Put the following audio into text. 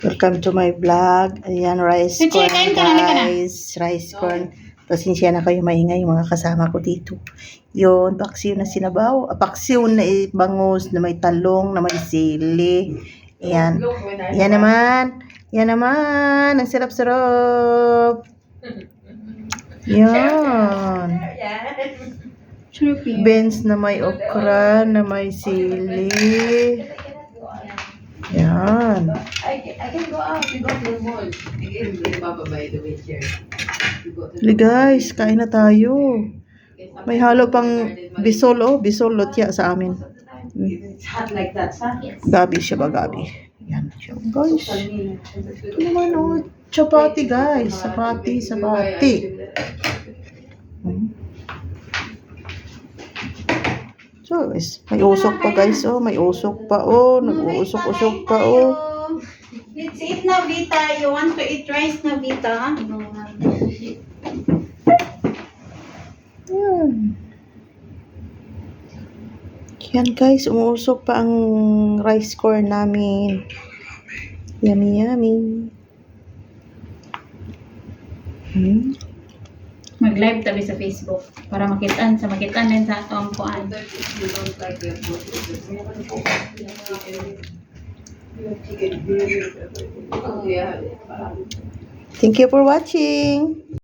Welcome to my vlog. Ayan, rice Chichi, corn, kain ka na, halika na. guys. Rice corn. Pasensya na kayo maingay yung mga kasama ko dito. Yun, paksiw na sinabaw. Ah, Paksiw na eh, bangus, na may talong, na may sili. Ayan. Yan naman. Yan naman. Ang sarap-sarap. Yun. Beans na may okra, na may sili. Yan. I can, I can go out. We go to the mall. Again, in Papa by the way to Hali guys, kain na tayo. May halo pang bisol, oh. Bisol lotya sa amin. It's hot like that, huh? Gabi siya ba, gabi? Yan siya. Guys, ito naman, oh. Chapati, guys. Chapati, chapati. So, guys, may usok pa, guys, oh. May usok pa, oh. Nag-uusok-usok pa, oh. Let's eat na, Vita. You want to eat rice na, Vita? Yan. Yan guys, umuusok pa ang rice corn namin. Yummy, yummy. Hmm? Mag-live tabi sa Facebook para makitaan sa makitaan din sa ato ang kuan. Thank you for watching.